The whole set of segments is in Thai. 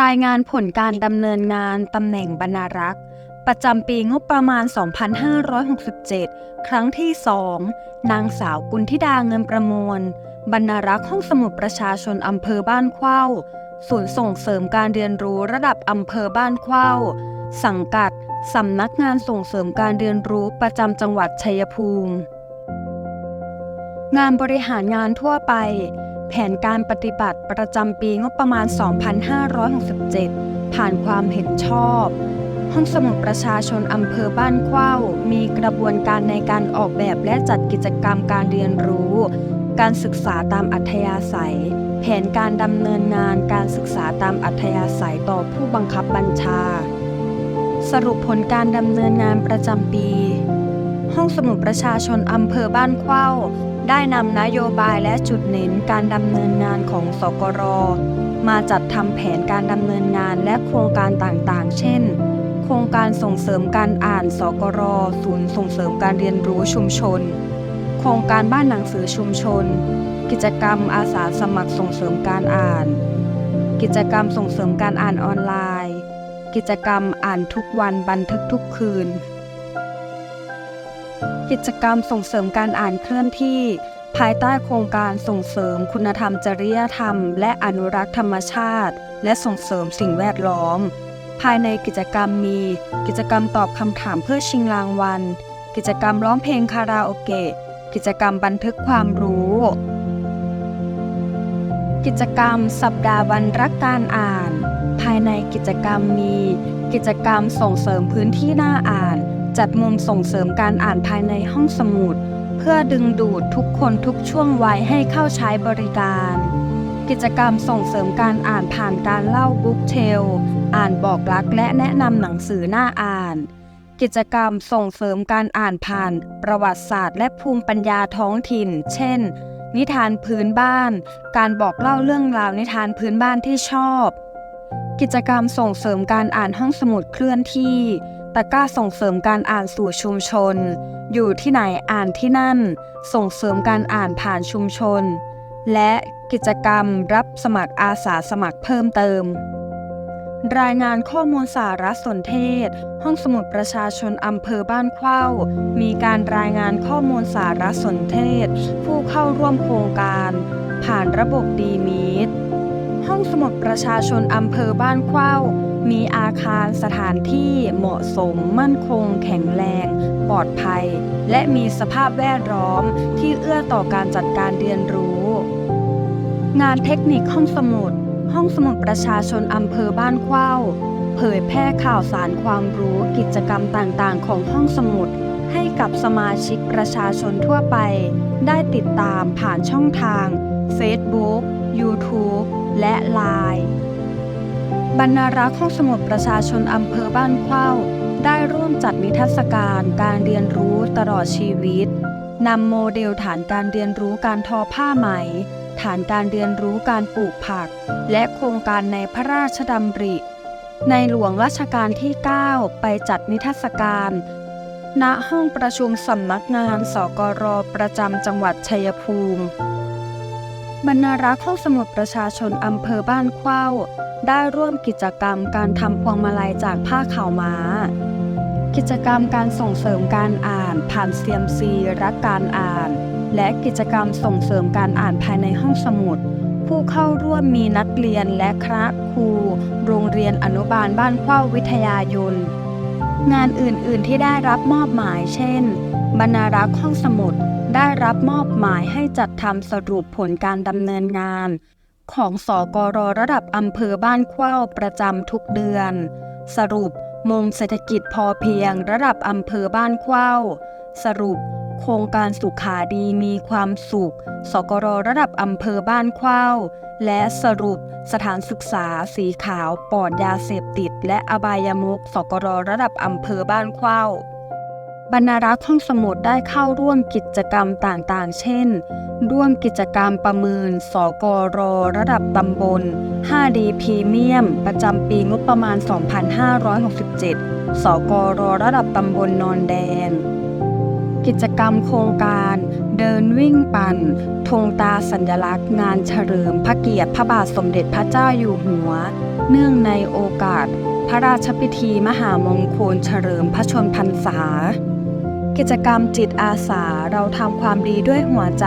รายงานผลการดำเนินงานตำแหน่งบรรณารักษ์ ประจำปีงบประมาณ 2567 ครั้งที่ 2 นางสาวกุลธิดาเงินประมวล บรรณารักษ์ห้องสมุดประชาชนอำเภอบ้านเข้าศูนย์ส่งเสริมการเรียนรู้ระดับอำเภอบ้านเข้าสังกัดสำนักงานส่งเสริมการเรียนรู้ประจำจังหวัดชัยภูมิ งานบริหารงานทั่วไป ผนการปฏิบัติประจำปีงบประมาณ 2567 ผ่านความเห็นชอบ ห้องสมุดประชาชนอำเภอบ้านเข้ามีกระบวนการในการออกแบบและจัดกิจกรรมการเรียนรู้ การศึกษาตามอัธยาศัย แผนการดำเนินงานการศึกษาตามอัธยาศัยต่อผู้บังคับบัญชา สรุปผลการดำเนินงานประจำปี ห้องสมุดประชาชนอำเภอบ้านเข้า ได้นำนโยบายและจุดเน้นการดำเนินงานของสกร มาจัดทำแผนการดำเนินงานและโครงการต่างๆ เช่น โครงการส่งเสริมการอ่านสกร ศูนย์ส่งเสริมการเรียนรู้ชุมชน โครงการบ้านหนังสือชุมชน กิจกรรมอาสาสมัครส่งเสริมการอ่าน กิจกรรมส่งเสริมการอ่านออนไลน์ กิจกรรมอ่านทุกวันบันทึกทุกคืน กิจกรรมส่งเสริมการอ่านเคลื่อนที่ ภายใต้โครงการส่งเสริมคุณธรรมจริยธรรม และอนุรักษ์ธรรมชาติ และส่งเสริมสิ่งแวดล้อม ภายในกิจกรรมมี กิจกรรมตอบคำถามเพื่อชิงรางวัล กิจกรรมร้องเพลงคาราโอเกะกิจกรรมบันทึกความรู้ กิจกรรมสัปดาห์วันรักการอ่าน ภายในกิจกรรมมี กิจกรรมส่งเสริมพื้นที่น่าอ่าน จัดมุมส่งเสริมการอ่านภายในห้องสมุด เพื่อดึงดูดทุกคนทุกช่วงวัยให้เข้าใช้บริการ กิจกรรมส่งเสริมการอ่านผ่านการเล่าบุ๊กเทลอ่านบอกรักและแนะนำหนังสือหน่าอ่าน กิจกรรมส่งเสริมการอ่านผ่าน ประวัติศาสตร์ และภูมิปัญญาท้องถิ่น เช่น นิทานพื้นบ้าน การบอกเล่าเรื่องราวนิทานพื้นบ้านที่ชอบ กิจกรรมส่งเสริมการอ่านห้องสมุดเคลื่อนที่ ตะกร้าส่งเสริมการอ่านสู่ชุมชน อยู่ที่ไหนอ่านที่นั่น ส่งเสริมการอ่านผ่านชุมชน และกิจกรรมรับสมัครอาสาสมัครเพิ่มเติม รายงานข้อมูลสารสนเทศ ห้องสมุดประชาชนอำเภอบ้านเข้า มีการรายงานข้อมูลสารสนเทศ ผู้เข้าร่วมโครงการ ผ่านระบบดีมีดห้องสมุดประชาชนอำเภอบ้านเข้า มีอาคารสถานที่เหมาะสมมั่นคง แข็งแรง ปลอดภัย และมีสภาพแวดล้อมที่เอื้อต่อการจัดการเรียนรู้ งานเทคนิคห้องสมุด ห้องสมุดประชาชนอำเภอบ้านเข้าเผยแพร่ข่าวสารความรู้กิจกรรมต่างๆ ของห้องสมุด ให้กับสมาชิกประชาชนทั่วไป ได้ติดตามผ่านช่องทาง Facebook YouTube และ Line บรรณารักษ์ห้องสมุดประชาชนอำเภอบ้านเข้า ได้ร่วมจัดนิทรรศการการเรียนรู้ตลอดชีวิตนำโมเดลฐานการเรียนรู้การทอผ้าไหม ฐานการเรียนรู้การปลูกผัก และโครงการในพระราชดำริ ในหลวงรัชกาลที่ 9 ไปจัดนิทรรศการ ณห้องประชุมสำนักงานสกรประจำจังหวัดชัยภูมิ บรรณารักษ์ห้องสมุดประชาชนอำเภอบ้านเข้าได้ร่วมกิจกรรมการทำพวงมาลัยจากผ้าขาวม้า กิจกรรมการส่งเสริมการอ่านผ่านเซียมซีรักการอ่าน และกิจกรรมส่งเสริมการอ่านภายในห้องสมุด ผู้เข้าร่วมมีนักเรียนและคณะครู โรงเรียนอนุบาลบ้านเข้าวิทยายนงานอื่นๆที่ได้รับมอบหมายเช่น บรรณารักษ์ห้องสมุด ได้รับมอบหมายให้จัดทำสรุปผลการดำเนินงาน ของสกรระดับอำเภอบ้านเข้าประจำทุกเดือน สรุปมงเศรษฐกิจพอเพียงระดับอำเภอบ้านเข้าสรุป โครงการสุขาดีมีความสุข สกรระดับอำเภอบ้านเข้าและสรุปสถานศึกษาสีขาวปลอดยาเสพติด และอบายมุขสกรระดับอำเภอบ้านเข้า บรรณารักษ์ห้องสมุดได้เข้าร่วมกิจกรรมต่างๆ เช่น ร่วมกิจกรรมประเมิน สกร ระดับตำบล 5D พรีเมียม ประจำปีงบประมาณ 2567 สกร ระดับตำบลนอนแดง กิจกรรมโครงการ เดินวิ่งปั่น ธงตาสัญลักษณ์ งานเฉลิมพระเกียรติพระบาทสมเด็จพระเจ้าอยู่หัว เนื่องในโอกาส พระราชพิธีมหามงคลเฉลิมพระชนพรรษา กิจกรรมจิตอาสาเราทำความดีด้วยหัวใจ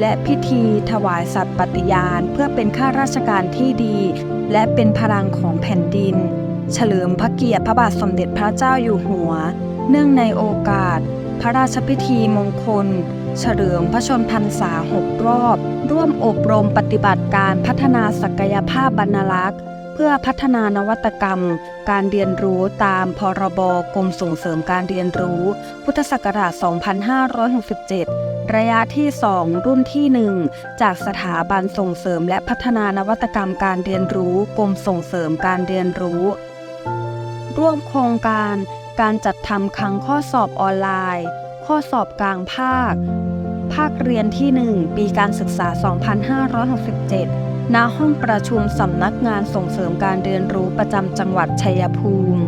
และพิธีถวายสัตย์ปฏิญาณ เพื่อเป็นข้าราชการที่ดี และเป็นพลังของแผ่นดิน เฉลิมพระเกียรติพระบาทสมเด็จพระเจ้าอยู่หัว เนื่องในโอกาส พระราชพิธีมงคล เฉลิมพระชนพรรษาหกรอบ ร่วมอบรมปฏิบัติการพัฒนาศักยภาพบรรลักษ์ พื่อพัฒนานวัตกรรม การเรียนรู้ตามพรบกรมส่งเสริมการเรียนรู้ พุทธศักราช 2567 ระยะที่ 2 รุ่นที่ 1 จากสถาบันส่งเสริมและพัฒนานวัตกรรมการเรียนรู้กรมส่งเสริมการเรียนรู้ ร่วมโครงการการจัดทำครั้งข้อสอบออนไลน์ ข้อสอบกลางภาค ภาคเรียนที่ 1 ปีการศึกษา 2567 ณห้องประชุมสำนักงานส่งเสริมการเรียนรู้ประจำจังหวัดชัยภูมิ